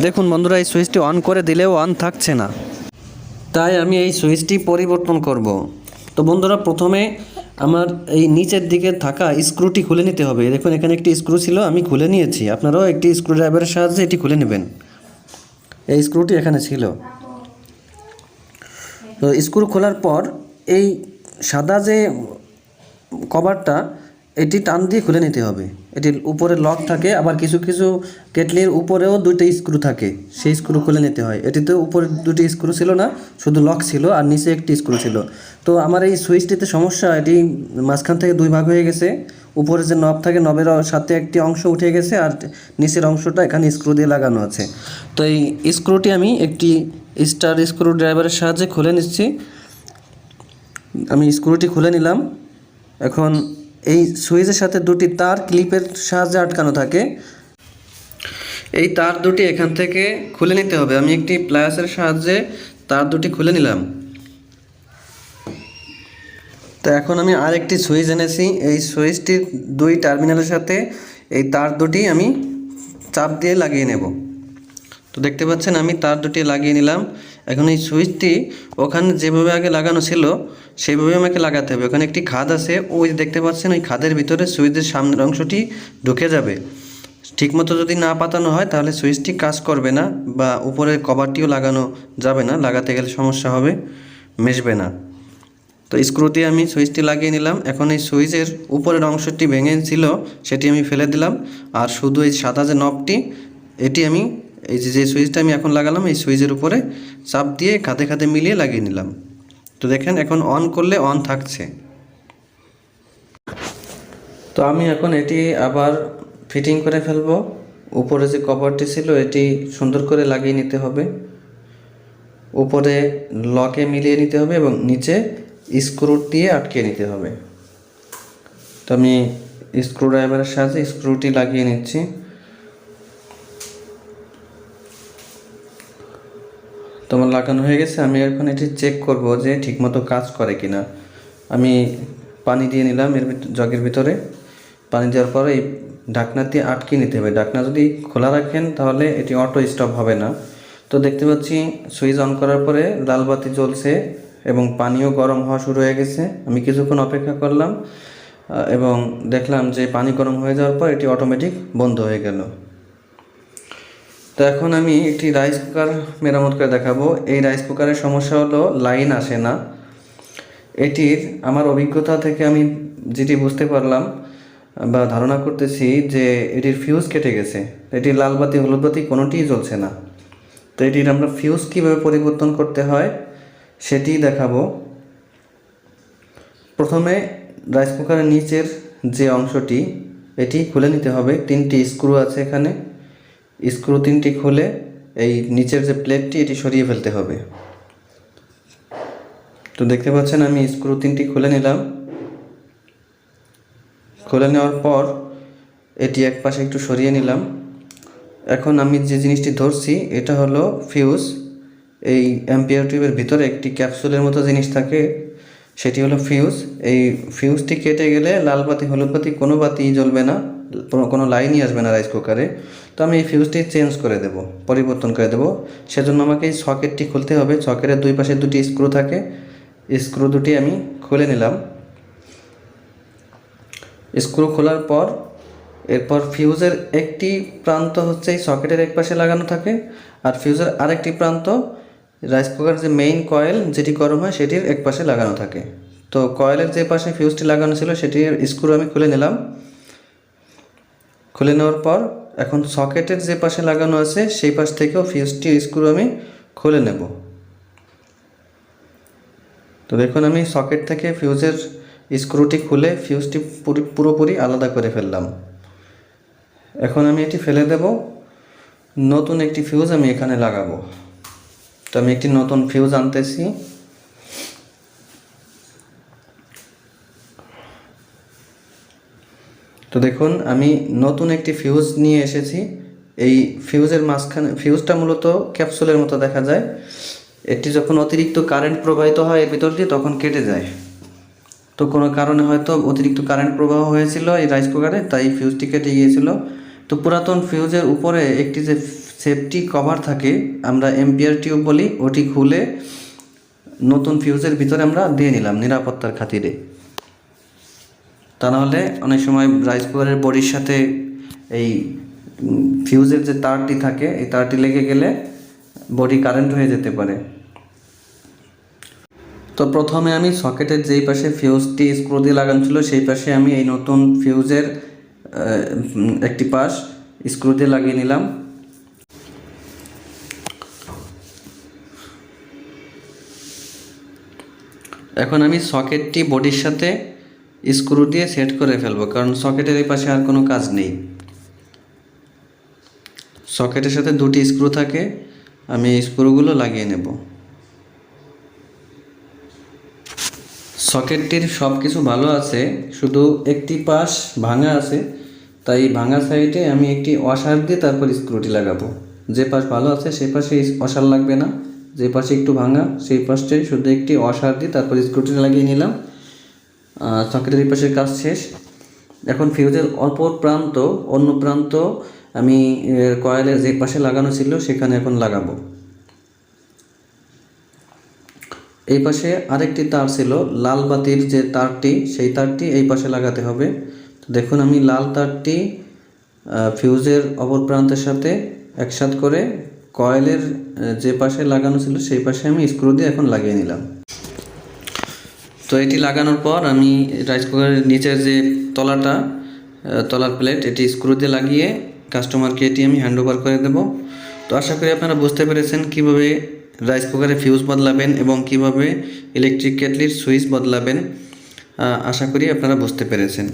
দেখুন বন্ধুরা, এই সুইচটি অন করে দিলেও অন থাকছে না। তাই আমি এই সুইচটি পরিবর্তন করব। তো বন্ধুরা, প্রথমে আমার এই নিচের দিকে থাকা স্ক্রুটি খুলে নিতে হবে। দেখুন, এখানে একটি স্ক্রু ছিল, আমি খুলে নিয়েছি। আপনারাও একটি স্ক্রু ড্রাইভারের সাহায্যে এটি খুলে নেবেন। এই স্ক্রুটি এখানে ছিল। তো স্ক্রু খোলার পর এই সাদা যে কভারটা এটি টান দিয়ে খুলে নিতে হবে। এটির উপরে লক থাকে, আবার কিছু কিছু কেটলির উপরেও দুইটা স্ক্রু থাকে। সেই স্ক্রু খুলে নিতে হয়। এটিতে উপরে দুটি স্ক্রু ছিল না, শুধু লক ছিল আর নিচে একটি স্ক্রু ছিল। তো আমার এই সুইচটিতে সমস্যা, এটি মাঝখান থেকে দুই ভাগ হয়ে গেছে। উপরে যে নব থাকে, নবের সাথে একটি অংশ উঠে গেছে আর নিচের অংশটা এখানে স্ক্রু দিয়ে লাগানো আছে। তো এই স্ক্রুটি আমি একটি স্টার স্ক্রু ড্রাইভারের সাহায্যে খুলে নিচ্ছি। আমি স্ক্রুটি খুলে নিলাম। এখন এই সুইচের সাথে দুটি তার ক্লিপের সাহায্যে আটকানো থাকে। এই তার দুটি এখান থেকে খুলে নিতে হবে। আমি একটি প্লায়াসের সাহায্যে তার দুটি খুলে নিলাম। তো এখন আমি আরেকটি সুইচ এনেছি। এই সুইচটির দুই টার্মিনালের সাথে এই তার দুটি আমি চাপ দিয়ে লাগিয়ে নেব। তো দেখতে পাচ্ছেন, আমি তার দুটি লাগিয়ে নিলাম। এখন এই সুইচটি ওখানে যেভাবে আগে লাগানো ছিল সেইভাবে আমাকে লাগাতে হবে। ওখানে একটি খাদ আছে, ওই দেখতে পাচ্ছেন, ওই খাদের ভিতরে সুইচের সামনের অংশটি ঢুকে যাবে। ঠিকমতো যদি না পাতানো হয়, তাহলে সুইচটি কাজ করবে না বা উপরের কভারটিও লাগানো যাবে না, লাগাতে গেলে সমস্যা হবে, মেশবে না। তো স্ক্রু দিয়ে আমি সুইচটি লাগিয়ে নিলাম। এখন এই সুইচের উপরের অংশটি ভেঙে ছিল, সেটি আমি ফেলে দিলাম। আর শুধু এই সাদা যে নবটি, এটি আমি এই যে যে সুইচটা আমি এখন লাগালাম, এই সুইচের উপরে চাপ দিয়ে খাতে খাতে মিলিয়ে লাগিয়ে নিলাম। তো দেখেন, এখন অন করলে অন থাকছে। তো আমি এখন এটি আবার ফিটিং করে ফেলব। উপরে যে কভারটি ছিল, এটি সুন্দর করে লাগিয়ে নিতে হবে। উপরে লকে মিলিয়ে নিতে হবে এবং নিচে স্ক্রু দিয়ে আটকে নিতে হবে। তো আমি স্ক্রু ড্রাইভারের সাহায্যে স্ক্রুটি লাগিয়ে নিচ্ছি। তোমার লাগানো হয়ে গেছে, আমি এখন এটি চেক করব যে ঠিকমতো কাজ করে কিনা। আমি পানি দিয়ে নিলাম এর জগের ভিতরে। পানি দেওয়ার পরে এই ঢাকনা দিয়ে আটকে নিতে হবে। ঢাকনা যদি খোলা রাখেন তাহলে এটি অটো স্টপ হবে না। তো দেখতে পাচ্ছি সুইচ অন করার পরে লাল বাতি জ্বলছে এবং পানিও গরম হওয়া শুরু হয়ে গেছে। আমি কিছুক্ষণ অপেক্ষা করলাম এবং দেখলাম যে পানি গরম হয়ে যাওয়ার পর এটি অটোমেটিক বন্ধ হয়ে গেল। তো এখন আমি একটি রাইস কুকার মেরামত করে দেখাবো। এই রাইস কুকারের সমস্যা হলো লাইন আসে না। এটির আমার অভিজ্ঞতা থেকে আমি যেটি বুঝতে পারলাম বা ধারণা করতেছি যে এটির ফিউজ কেটে গেছে। এটির লাল বাতি, হলুদ বাতি কোনোটিই জ্বলছে না। তো এটির আমরা ফিউজ কীভাবে পরিবর্তন করতে হয় সেটি দেখাবো। প্রথমে রাইস কুকারের নিচের যে অংশটি, এটি খুলে নিতে হবে। তিনটি স্ক্রু আছে এখানে। স্ক্রু তিনটি খুলে এই নিচের যে প্লেটটি, এটি সরিয়ে ফেলতে হবে। তো দেখতে পাচ্ছেন, আমি স্ক্রু তিনটি খুলে নিলাম। খুলে নেওয়ার পর এটি এক পাশে একটু সরিয়ে নিলাম। এখন আমি যে জিনিসটি ধরছি, এটা হলো ফিউজ এই অ্যাম্পিয়ার টিউবের ভিতরে একটি ক্যাপসুলের মতো জিনিস থাকে, সেটি হলো ফিউজ এই ফিউজটি কেটে গেলে লাল বাতি, হলুদ বাতি, কোনো বাতি জ্বলবে না। কোনো- লাইনই আসবে না রাইস কুকারে তো আমি এই ফিউজটি চেঞ্জ করে দেব, পরিবর্তন করে দেব। সেজন্য আমাকে এই সকেটটি খুলতে হবে। সকেটের দুই পাশে দুটি স্ক্রু থাকে। স্ক্রু দুটি আমি খুলে নিলাম। স্ক্রু খোলার পর, এরপর ফিউজের একটি প্রান্ত হচ্ছে এই সকেটের এক পাশে লাগানো থাকে। আর ফিউজের আরেকটি প্রান্ত রাইস কুকার যে মেইন কয়েল যেটি গরম হয়, সেটির এক পাশে লাগানো থাকে। তো কয়েলের যে পাশে ফিউজটি লাগানো ছিল, সেটির স্ক্রু আমি খুলে নিলাম। খুলে নেওয়ার পর এখন সকেটের যে পাশে লাগানো আছে, সেই পাশ থেকেও ফিউজটি স্ক্রু আমি খুলে নেব। তো দেখুন, আমি সকেট থেকে ফিউজের স্ক্রুটি খুলে ফিউজটি পুরি- পুরোপুরি আলাদা করে ফেললাম। এখন আমি এটি ফেলে দেব। নতুন একটি ফিউজ আমি এখানে লাগাবো। তো আমি একটি নতুন ফিউজ আনতেছি। তো দেখুন, আমি নতুন একটি ফিউজ নিয়ে এসেছি। এই ফিউজের মাঝখানে ফিউজটা মূলত ক্যাপসুলের মতো দেখা যায়। এটি যখন অতিরিক্ত কারেন্ট প্রবাহিত হয় এর ভিতর দিয়ে, তখন কেটে যায়। তো কোনো কারণে হয়তো অতিরিক্ত কারেন্ট প্রবাহ হয়েছিল এই রাইস কুকারে তাই ফিউজটি কেটে গিয়েছিল। তো পুরাতন ফিউজের উপরে একটি যে সেফটি কভার থাকে, আমরা এম্পিয়ার টিউব বলি, ওটি খুলে নতুন ফিউজের ভিতরে আমরা দিয়ে নিলাম নিরাপত্তার খাতিরে। তা নাহলে অনেক সময় রাইস কুকারের বডির সাথে এই ফিউজের যে তারটি থাকে, এই তারটি লেগে গেলে বডি কারেন্ট হয়ে যেতে পারে। তো প্রথমে আমি সকেটের যেই পাশে ফিউজটি স্ক্রু দিয়ে লাগানো ছিল, সেই পাশে আমি এই নতুন ফিউজের একটি পাশ স্ক্রু দিয়ে লাগিয়ে নিলাম। এখন আমি সকেটটি বডির সাথে স্ক্রু দিয়ে সেট করে ফেলব, কারণ সকেটের এই পাশে আর কোনো কাজ নেই। সকেটের সাথে দুটি স্ক্রু থাকে, আমি স্ক্রুগুলো লাগিয়ে নেব। সকেটটির সব কিছু ভালো আছে, শুধু একটি পাশ ভাঙা আছে, তাই ভাঙা সাইডে আমি একটি অসার দিয়ে তারপর স্ক্রুটি লাগাবো। যে পাশ ভালো আছে, সেই পাশে অসার লাগবে না। যে পাশে একটু ভাঙা, সেই পাশটাই শুধু একটি অসার দিয়ে তারপর স্ক্রুটি লাগিয়ে নিলাম। সকেটের এই পাশের কাজ শেষ। এখন ফিউজের অপর প্রান্ত, অন্য প্রান্ত আমি কয়েলের যে পাশে লাগানো ছিল সেখানে এখন লাগাবো। এই পাশে আরেকটি তার ছিল, লাল বাতির যে তারটি, সেই তারটি এই পাশে লাগাতে হবে। তো দেখুন আমি লাল তারটি ফিউজের অপর প্রান্তের সাথে একসাথ করে কয়েলের যে পাশে লাগানো ছিল সেই পাশে আমি স্ক্রু দিয়ে এখন লাগিয়ে নিলাম। তো এটি লাগানোর পর আমি রাইস কুকারের নিচের যে তলাটা তলার প্লেট এটি স্ক্রু দিয়ে লাগিয়ে কাস্টমারকে এটি আমি হ্যান্ড ওভার করে দেব। তো আশা করি আপনারা বুঝতে পেরেছেন কীভাবে রাইস কুকারে ফিউজ বদলাবেন এবং কীভাবে ইলেকট্রিক কেটলির সুইচ বদলাবেন। আশা করি আপনারা বুঝতে পেরেছেন।